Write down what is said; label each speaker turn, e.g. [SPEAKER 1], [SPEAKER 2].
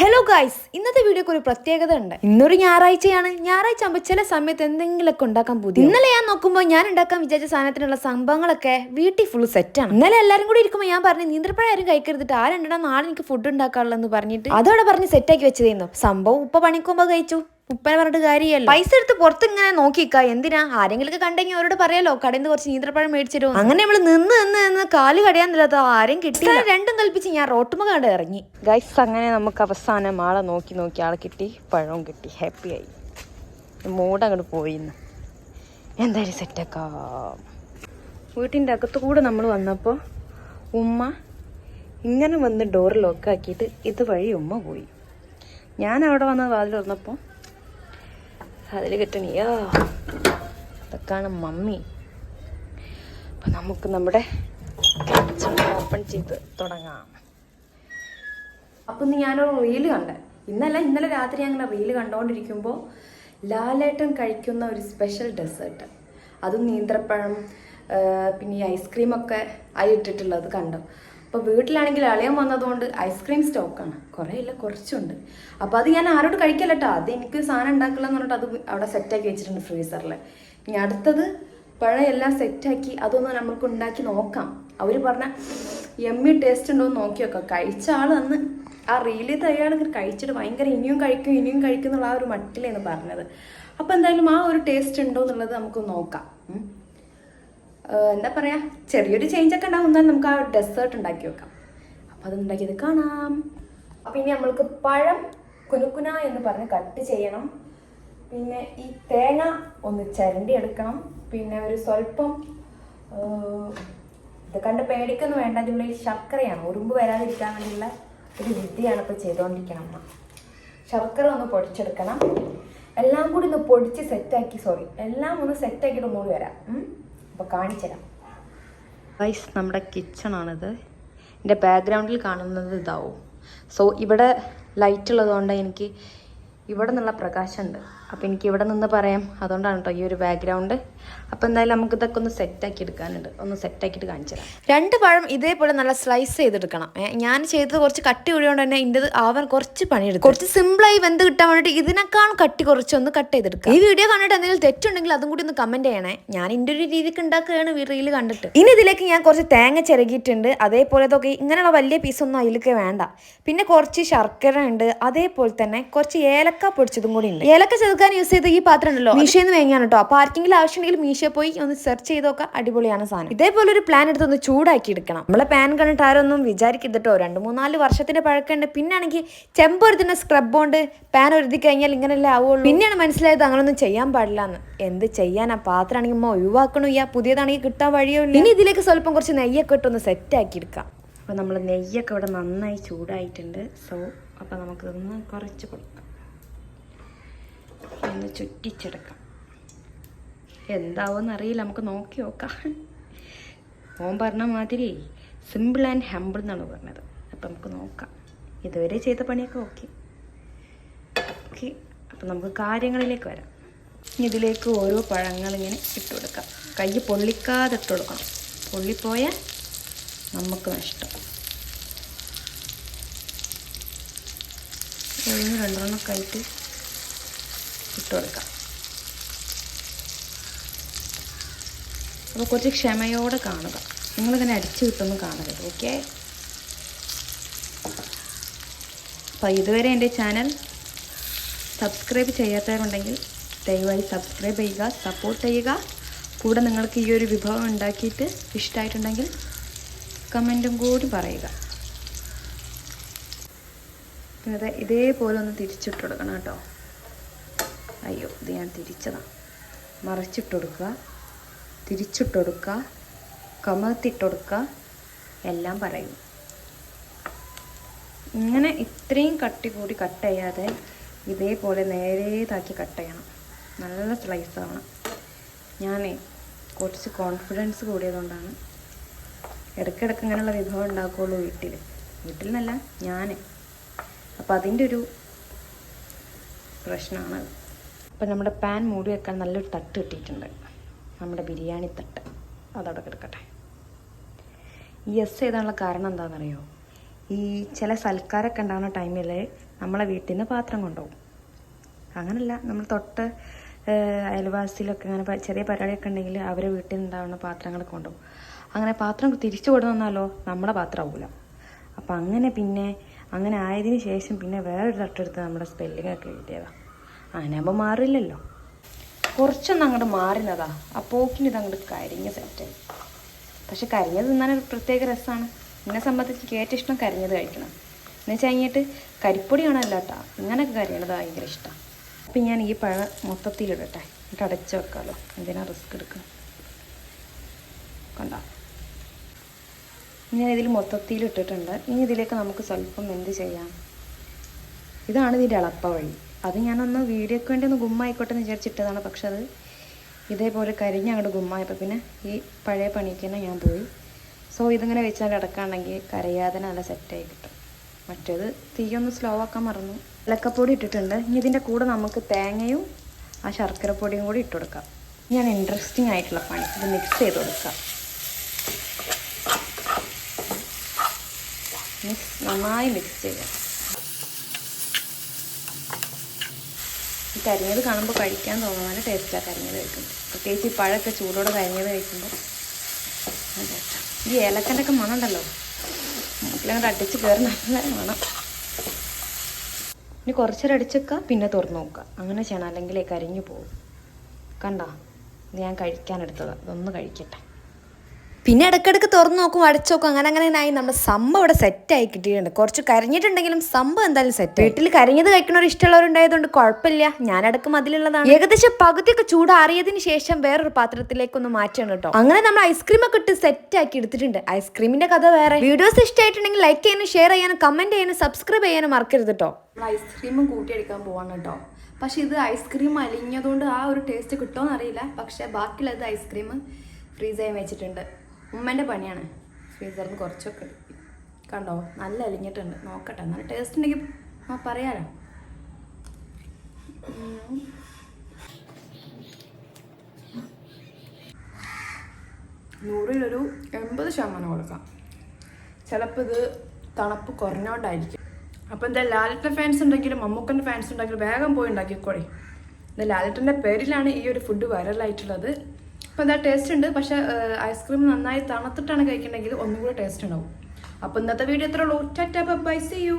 [SPEAKER 1] Hello guys ഇന്നത്തെ വീഡിയോക്ക് ഒരു പ്രത്യേകത ഉണ്ട്. ഇന്നൊരു ഞായറാഴ്ചയാണ്. ഞായറാഴ്ച ആകുമ്പോൾ ചില സമയത്ത് എന്തെങ്കിലുമൊക്കെ ഉണ്ടാക്കാൻ പുതിയ ഇന്നലെ ഞാൻ നോക്കുമ്പോൾ ഞാൻ ഉണ്ടാക്കാൻ വിചാരിച്ച സാധനത്തിനുള്ള സംഭവങ്ങളൊക്കെ വീട്ടിൽ ഫുൾ സെറ്റാണ് ഇന്നലെ എല്ലാവരും കൂടി ഇരിക്കുമ്പോൾ ഞാൻ പറഞ്ഞു നീന്തപ്പഴം ആരും കഴിക്കരുതിട്ട് ആരുണ്ടാ നാളെ എനിക്ക് ഫുഡ് ഉണ്ടാക്കാനുള്ളതെന്ന് പറഞ്ഞിട്ട്? അതോടെ പറഞ്ഞ് സെറ്റാക്കി വെച്ചതായിരുന്നു സംഭവം ഉപ്പ പണിക്കുമ്പോൾ കഴിച്ചു. ഉപ്പനെ പറഞ്ഞിട്ട് കാര്യമല്ല പൈസ എടുത്ത് പുറത്ത് ഇങ്ങനെ നോക്കിക്ക. എന്തിനാ? ആരെങ്കിലും കണ്ടെങ്കിൽ അവരോട് പറയാലോ കടയിൽ നിന്ന് കുറച്ച് നീന്തപ്പഴം മേടിച്ചിരുന്നു അങ്ങനെ നമ്മൾ നിന്ന് നിന്ന് നിന്ന് കാൽ കടയാന്നില്ലാത്ത ആരും കിട്ടി രണ്ടും കൽപ്പിച്ച് ഞാൻ റോട്ടുമ കണ്ട് ഇറങ്ങി.
[SPEAKER 2] ഗൈസ് അങ്ങനെ നമുക്ക് അവസാനം ആളെ നോക്കി നോക്കി ആളെ കിട്ടി. പഴവും കിട്ടി. ഹാപ്പിയായി മൂഡ് അങ്ങോട്ട് പോയിന്ന് എന്തായാലും സെറ്റാക്കാം വീട്ടിന്റെ അകത്തു കൂടെ നമ്മൾ വന്നപ്പോൾ ഉമ്മ ഇങ്ങനെ വന്ന് ഡോർ ലോക്കാക്കിയിട്ട് ഇതുവഴി ഉമ്മ പോയി. ഞാൻ അവിടെ വന്ന് വാതിൽ തുറന്നപ്പോൾ അതിൽ കിട്ടണിയോ? അതൊക്കെയാണ് മമ്മി. അപ്പം നമുക്ക് നമ്മുടെ ഓപ്പൺ ചെയ്ത് തുടങ്ങാം.
[SPEAKER 1] അപ്പൊ ഇന്ന് ഞാനൊരു റീൽ കണ്ടേ. ഇന്നല്ല ഇന്നലെ രാത്രി ഞങ്ങൾ റീൽ കണ്ടോണ്ടിരിക്കുമ്പോ ലാലേട്ടൻ കഴിക്കുന്ന ഒരു സ്പെഷ്യൽ ഡെസേർട്ട് അതും നീന്തപ്പഴം പിന്നെ ഈ ഐസ്ക്രീമൊക്കെ അതിലിട്ടിട്ടുള്ളത് കണ്ടു. അപ്പോൾ വീട്ടിലാണെങ്കിൽ അളിയൻ വന്നതുകൊണ്ട് ഐസ്ക്രീം സ്റ്റോക്കാണ് കുറേ ഇല്ല കുറച്ചുണ്ട്. അപ്പോൾ അത് ഞാൻ ആരോട് കഴിക്കല്ലട്ടോ അത് എനിക്ക് സാധനം ഉണ്ടാക്കില്ല എന്ന് പറഞ്ഞിട്ട് അത് അവിടെ സെറ്റാക്കി വെച്ചിട്ടുണ്ട് ഫ്രീസറിൽ ഇനി അടുത്തത് പഴം എല്ലാം സെറ്റാക്കി അതൊന്ന് നമുക്ക് ഉണ്ടാക്കി നോക്കാം. അവർ പറഞ്ഞ എമ്മി ടേസ്റ്റ് ഉണ്ടോ എന്ന് നോക്കി നോക്കാം കഴിച്ച ആൾ അന്ന് ആ റീലിൽ അയാൾ കഴിച്ചിട്ട് ഭയങ്കര ഇനിയും കഴിക്കും ഇനിയും കഴിക്കും എന്നുള്ള ആ ഒരു മട്ടിലാണ് പറഞ്ഞത്. അപ്പോൾ എന്തായാലും ആ ഒരു ടേസ്റ്റ് ഉണ്ടോ എന്നുള്ളത് നമുക്ക് നോക്കാം. എന്താ പറയാ ചെറിയൊരു ചേഞ്ച് ഒക്കെ ഉണ്ടാവും. എന്നാൽ നമുക്ക് ആ ഡെസേർട്ട് ഉണ്ടാക്കി വെക്കാം. അപ്പം അത് ഉണ്ടാക്കിയത് കാണാം. അപ്പം ഇനി നമ്മൾക്ക് പഴം കുനുക്കുന എന്ന് പറഞ്ഞ് കട്ട് ചെയ്യണം. പിന്നെ ഈ തേങ്ങ ഒന്ന് ചരണ്ടി എടുക്കണം. പിന്നെ ഒരു സ്വല്പം ഇത് കണ്ട് പേടിക്കൊന്നും വേണ്ട. അതിന്റെ ഉള്ളിൽ ശർക്കരയാണ്. ഉറുമ്പ് വരാതിരിക്കാൻ വേണ്ടിയുള്ള ഒരു വിദ്യയാണ് ഇപ്പോൾ ചെയ്തുകൊണ്ടിരിക്കണം അമ്മ. ശർക്കര ഒന്ന് പൊടിച്ചെടുക്കണം. എല്ലാം കൂടി ഒന്ന് പൊടിച്ച് സെറ്റാക്കി സോറി എല്ലാം ഒന്ന് സെറ്റാക്കിയിട്ട് ഒന്നുകൂടി വരാം. അപ്പോൾ കാണിച്ചു
[SPEAKER 2] വൈസ് നമ്മുടെ കിച്ചണാണിത് എന്റെ ബാക്ക്ഗ്രൗണ്ടിൽ കാണുന്നത് ഇതാവും. സോ ഇവിടെ ലൈറ്റ് ഉള്ളതുകൊണ്ട് എനിക്ക് ഇവിടെ നിന്നുള്ള പ്രകാശമുണ്ട് അപ്പോൾ എനിക്ക് ഇവിടെ നിന്ന് പറയാം. അതുകൊണ്ടാണ് കേട്ടോ ഈ ഒരു ബാക്ക്ഗ്രൗണ്ട് അപ്പോൾ എന്തായാലും നമുക്ക് ഇതൊക്കെ ഒന്ന് സെറ്റാക്കി എടുക്കാനുണ്ട്. ഒന്ന് സെറ്റാക്കിയിട്ട് കാണിച്ചു തരാം.
[SPEAKER 1] രണ്ട് പഴം ഇതേപോലെ നല്ല സ്ലൈസ് ചെയ്തെടുക്കണം. ഞാൻ ചെയ്തത് കുറച്ച് കട്ടി കൂടിയോണ്ട് തന്നെ ഇതിന്റെ ആവാൻ കുറച്ച് പണിയെടുക്കും കുറച്ച് സിമ്പിളായി വെന്ത് കിട്ടാൻ വേണ്ടിയിട്ട് ഇതിനേക്കാൾ കട്ടി കുറച്ചൊന്ന് കട്ട് ചെയ്തെടുക്കാം. ഈ വീഡിയോ കണ്ടിട്ട് എന്തെങ്കിലും തെറ്റുണ്ടെങ്കിൽ അതും കൂടി ഒന്ന് കമന്റ് ചെയ്യണേ. ഞാൻ ഇതിന്റെ ഒരു രീതിക്ക് ഉണ്ടാക്കുകയാണ് റീൽ കണ്ടിട്ട്. ഇനി ഇതിലേക്ക് ഞാൻ കുറച്ച് തേങ്ങ ചിരകിയിട്ടുണ്ട്. അതേപോലെ ഇതൊക്കെ ഇങ്ങനെയുള്ള വലിയ പീസൊന്നും അതിലേക്ക് വേണ്ട. പിന്നെ കുറച്ച് ശർക്കര ഉണ്ട്. അതേപോലെ തന്നെ കുറച്ച് ഏലക്ക പൊടിച്ചതും കൂടി ഉണ്ട്. ഏലക്ക ചെറുക്കാൻ യൂസ് ചെയ്ത ഈ പാത്രം ഉണ്ടല്ലോ നിന്ന് വേങ്ങാണ് കേട്ടോ അപ്പോൾ ആർക്കെങ്കിലും ആവശ്യമുണ്ടെങ്കിൽ മീഷ പോയി ഒന്ന് സെർച്ച് ചെയ്ത് നോക്കാം. അടിപൊളിയാണ് സാധനം. ഇതേപോലെ ഒരു പ്ലാൻ എടുത്ത് ഒന്ന് ചൂടാക്കി എടുക്കണം നമ്മളെ പാൻ കണ്ടിട്ട് ആരൊന്നും വിചാരിക്കരുതട്ടോ രണ്ട് മൂന്നാൽ വർഷത്തിന്റെ പഴക്കമുണ്ട്. പിന്നെ ആണെങ്കിൽ ചെമ്പ് ഒരുതിന്റെ സ്ക്രബ് കൊണ്ട് പാൻ ഒരുതി കഴിഞ്ഞാൽ ഇങ്ങനെയല്ലേ ആവുള്ളൂ. പിന്നെയാണ് മനസ്സിലായത് അങ്ങനൊന്നും ചെയ്യാൻ പാടില്ല എന്ന് എന്ത് ചെയ്യാൻ ആ പാത്രമാണെങ്കിൽ ഉമ്മ ഇയാ പുതിയതാണെങ്കിൽ കിട്ടാൻ വഴിയോ ഇല്ല ഇനി ഇതിലേക്ക് സ്വല്പം കുറച്ച് നെയ്യൊക്കെ ഇട്ടൊന്ന് സെറ്റ് ആക്കി എടുക്കാം
[SPEAKER 2] അപ്പോൾ നമ്മൾ നെയ്യൊക്കെ ഇവിടെ നന്നായി ചൂടായിട്ടുണ്ട്. സോ അപ്പോൾ നമുക്കിതൊന്ന് കുറച്ച് കൊടുക്കാം. ഒന്ന് ചുറ്റിച്ചെടുക്കാം. എന്താവും എന്നറിയില്ല നമുക്ക് നോക്കി നോക്കാം. ഓൻ പറഞ്ഞ മാതിരി സിമ്പിൾ ആൻഡ് ഹെമ്പിൾ എന്നാണ് പറഞ്ഞത്. അപ്പം നമുക്ക് നോക്കാം. ഇതുവരെ ചെയ്ത പണിയൊക്കെ ഓക്കെ ഓക്കെ അപ്പം നമുക്ക് കാര്യങ്ങളിലേക്ക് വരാം. ഇതിലേക്ക് ഓരോ പഴങ്ങളിങ്ങനെ ഇട്ട് കൊടുക്കാം. കൈ പൊള്ളിക്കാതെ ഇട്ട് കൊടുക്കണം. പൊള്ളിപ്പോയാൽ നമുക്ക് നഷ്ടം. ഒന്ന് രണ്ടെണ്ണമൊക്കെ ആയിട്ട് ഇട്ട് കൊടുക്കാം അപ്പോൾ കുറച്ച് ക്ഷമയോടെ കാണുക. നിങ്ങളിങ്ങനെ അടിച്ചു കിട്ടുമെന്ന് കാണരുത് ഓക്കെ അപ്പോൾ ഇതുവരെ എന്റെ ചാനൽ സബ്സ്ക്രൈബ് ചെയ്യാത്തവരുണ്ടെങ്കിൽ ദയവായി സബ്സ്ക്രൈബ് ചെയ്യുക സപ്പോർട്ട് ചെയ്യുക. കൂടെ നിങ്ങൾക്ക് ഈ ഒരു വിഭവം ഉണ്ടാക്കിയിട്ട് ഇഷ്ടമായിട്ടുണ്ടെങ്കിൽ കമന്റും കൂടി പറയുക. ഇതേപോലെ ഒന്ന് തിരിച്ചിട്ട് കൊടുക്കണം കേട്ടോ. അയ്യോ ഇത് ഞാൻ തിരിച്ചതാണ് മറിച്ചിട്ട് കൊടുക്കുക തിരിച്ചിട്ട് കൊടുക്കുക കൊടുക്കുക എല്ലാം പറയും. ഇങ്ങനെ ഇത്രയും കട്ടി കൂടി കട്ട് ചെയ്യാതെ ഇതേപോലെ നേരേതാക്കി കട്ട് ചെയ്യണം. നല്ല സ്ലൈസ് ആവണം. ഞാൻ കുറച്ച് കോൺഫിഡൻസ് കൂടിയതുകൊണ്ടാണ്. ഇടയ്ക്കിടയ്ക്ക് ഇങ്ങനെയുള്ള വിഭവം ഉണ്ടാക്കുകയുള്ളൂ വീട്ടിൽ വീട്ടിൽ നിന്നല്ല ഞാൻ അപ്പോൾ അതിന്റെ ഒരു പ്രശ്നമാണ് അപ്പോൾ നമ്മുടെ പാൻ മൂടി വെക്കാൻ നല്ലൊരു തട്ട് കിട്ടിയിട്ടുണ്ട്. നമ്മുടെ ബിരിയാണി തട്ട്. അതവിടെ കിടക്കട്ടെ. ഈ എസ് ചെയ്താനുള്ള കാരണം എന്താണെന്നറിയോ? ഈ ചില സൽക്കാരൊക്കെ ഉണ്ടാകുന്ന ടൈമിൽ നമ്മളെ വീട്ടിൽ നിന്ന് പാത്രം കൊണ്ടുപോകും. അങ്ങനല്ല നമ്മൾ തൊട്ട് അയൽവാസിയിലൊക്കെ അങ്ങനെ ചെറിയ പരിപാടിയൊക്കെ ഉണ്ടെങ്കിൽ അവരെ വീട്ടിൽ നിന്നുണ്ടാവുന്ന പാത്രങ്ങൾ കൊണ്ടുപോകും. അങ്ങനെ പാത്രം തിരിച്ചു കൊടുന്നാലോ നമ്മളെ പാത്രം ആവൂല. അപ്പം അങ്ങനെ പിന്നെ അങ്ങനെ ആയതിനു ശേഷം പിന്നെ വേറൊരു തട്ടെടുത്ത് നമ്മുടെ സ്പെല്ലിങ്ങൊക്കെ എഴുതിയതാണ് അങ്ങനെ ആകുമ്പോൾ മാറില്ലല്ലോ. കുറച്ചൊന്നും അങ്ങോട്ട് മാറിനതാ ആ പോക്കിന് ഇത് അങ്ങോട്ട് കരിഞ്ഞ സെറ്റായി പക്ഷെ കരിഞ്ഞത് തിന്നാൻ ഒരു പ്രത്യേക രസമാണ് എന്നെ സംബന്ധിച്ച് ഏറ്റവും ഇഷ്ടം കരിഞ്ഞത് കഴിക്കണം. എന്ന് വെച്ച് കഴിഞ്ഞിട്ട് കരിപ്പൊടി കേട്ടോ ഇങ്ങനെയൊക്കെ കരിയണത് ഭയങ്കര ഇഷ്ടമാണ് അപ്പം ഞാൻ ഈ പഴം മൊത്തത്തിലിടട്ടെ എന്നിട്ട് അടച്ചു വെക്കാമല്ലോ എന്തിനാ റിസ്ക് എടുക്കുക കണ്ട? ഞാൻ ഇതിൽ മൊത്തത്തിൽ ഇട്ടിട്ടുണ്ട്. ഇനി ഇതിലേക്ക് നമുക്ക് സ്വല്പം എന്ത് ചെയ്യാം? ഇതാണ് ഇതിന്റെ എളുപ്പ വഴി. അത് ഞാനൊന്ന് വീഡിയോയ്ക്ക് വേണ്ടി ഒന്ന് ഗുമ്മായിക്കോട്ടെ എന്ന് വിചാരിച്ചിട്ടതാണ്. പക്ഷെ അത് ഇതേപോലെ കരിഞ്ഞ് അങ്ങോട്ട് ഗുമ്മായപ്പോൾ പിന്നെ ഈ പഴയ പണിക്ക് തന്നെ ഞാൻ പോയി. സോ ഇതിങ്ങനെ വെച്ചാൽ അടക്കാണെങ്കിൽ കരയാതെ നല്ല സെറ്റായി കിട്ടും. മറ്റേത് തീയൊന്ന് സ്ലോ ആക്കാൻ മറന്നു. ഇലക്കപ്പൊടി ഇട്ടിട്ടുണ്ട്. ഇനി ഇതിന്റെ കൂടെ നമുക്ക് തേങ്ങയും ആ ശർക്കര പൊടിയും കൂടി ഇട്ട് കൊടുക്കാം. ഞാൻ ഇൻട്രസ്റ്റിംഗ് ആയിട്ടുള്ള പണി. ഇത് മിക്സ് ചെയ്ത് കൊടുക്കാം. മിക്സ് നന്നായി മിക്സ് ചെയ്യാം. ഈ കരിഞ്ഞത് കാണുമ്പോൾ കഴിക്കാൻ തോന്നുന്ന. നല്ല ടേസ്റ്റാണ് കരിഞ്ഞത് കഴിക്കുമ്പോൾ പ്രത്യേകിച്ച് ഈ പഴമൊക്കെ ചൂടോടെ കരിഞ്ഞത് കഴിക്കുമ്പോൾ ഈ ഏലക്കന്റെ ഒക്കെ മണം ഉണ്ടല്ലോ. മൂക്കിലങ്ങോട്ട് അടിച്ച് കയറി നല്ല മണം. ഇനി കുറച്ചേരം പിന്നെ തുറന്ന് നോക്കുക അങ്ങനെ ചെയ്യണം. അല്ലെങ്കിൽ കരിഞ്ഞു പോകും കണ്ടോ? ഇത് ഞാൻ കഴിക്കാനെടുത്തതാണ് ഇതൊന്ന് കഴിക്കട്ടെ.
[SPEAKER 1] പിന്നെ ഇടയ്ക്കിടയ്ക്ക് തുറന്ന് നോക്കും അടച്ചു നോക്കും അങ്ങനെ അങ്ങനെ ആയി. നമ്മുടെ സംഭവം ഇവിടെ സെറ്റായി ആയി കിട്ടിയിട്ടുണ്ട്. കുറച്ച് കരഞ്ഞിട്ടുണ്ടെങ്കിലും സംഭവം എന്തായാലും സെറ്റ് വീട്ടിൽ കരഞ്ഞത് കഴിക്കണവർ ഇഷ്ടമുള്ളവരുണ്ടായതുകൊണ്ട് കുഴപ്പമില്ല. ഞാൻ അടക്കം അതിലുള്ളതാണ്. ഏകദേശം പകുതിയൊക്കെ ചൂടാറിയതിന് ശേഷം വേറൊരു പാത്രത്തിലേക്ക് ഒന്ന് മാറ്റണം കേട്ടോ. അങ്ങനെ നമ്മൾ ഐസ്ക്രീം ഒക്കെ ഇട്ട് സെറ്റ് ആക്കി എടുത്തിട്ടുണ്ട്. ഐസ്ക്രീമിന്റെ കഥ വേറെ. വീഡിയോസ് ഇഷ്ടമായിട്ടുണ്ടെങ്കിൽ ലൈക്ക് ചെയ്യാനും ഷെയർ ചെയ്യാനും കമന്റ് ചെയ്യാനും സബ്സ്ക്രൈബ് ചെയ്യാനും മറക്കരുത് കേട്ടോ.
[SPEAKER 2] ഐസ്ക്രീമും കൂട്ടിയെടുക്കാൻ പോവാണ് കേട്ടോ. പക്ഷെ ഇത് ഐസ്ക്രീം അലിഞ്ഞതുകൊണ്ട് ആ ഒരു ടേസ്റ്റ് കിട്ടുമോ എന്നറിയില്ല പക്ഷെ ബാക്കിയുള്ളത് ഐസ്ക്രീം ഫ്രീസ് ചെയ്യാൻ വെച്ചിട്ടുണ്ട്. ഉമ്മന്റെ പണിയാണ്. ഫ്രീസറിൽ കുറച്ചൊക്കെ കണ്ടോ? നല്ല അലിഞ്ഞിട്ടുണ്ട്. നോക്കട്ടെ. നല്ല ടേസ്റ്റ് ഉണ്ടെങ്കിൽ ആ പറയാലോ. നൂറിലൊരു എൺപത് ശതമാനം കൊടുക്കാം. ചിലപ്പോൾ ഇത് തണുപ്പ് കുറഞ്ഞോണ്ടായിരിക്കും. അപ്പോൾ എന്താ ലാലിന്റെ ഫാൻസ് ഉണ്ടെങ്കിലും മമ്മൂക്കന്റെ ഫാൻസ് ഉണ്ടെങ്കിലും വേഗം പോയി ഉണ്ടാക്കിക്കോളി. എന്താ ലാലിന്റെ പേരിലാണ് ഈ ഒരു ഫുഡ് വൈറലായിട്ടുള്ളത് അപ്പോൾ എന്താ ടേസ്റ്റ് ഉണ്ട്. പക്ഷേ ഐസ്ക്രീം നന്നായി തണുത്തിട്ടാണ് കഴിക്കണമെങ്കിൽ ഒന്നും കൂടെ ടേസ്റ്റ് ഉണ്ടാവും. അപ്പോൾ ഇന്നത്തെ വീഡിയോ എത്ര ഉള്ളൂ. Tata by C U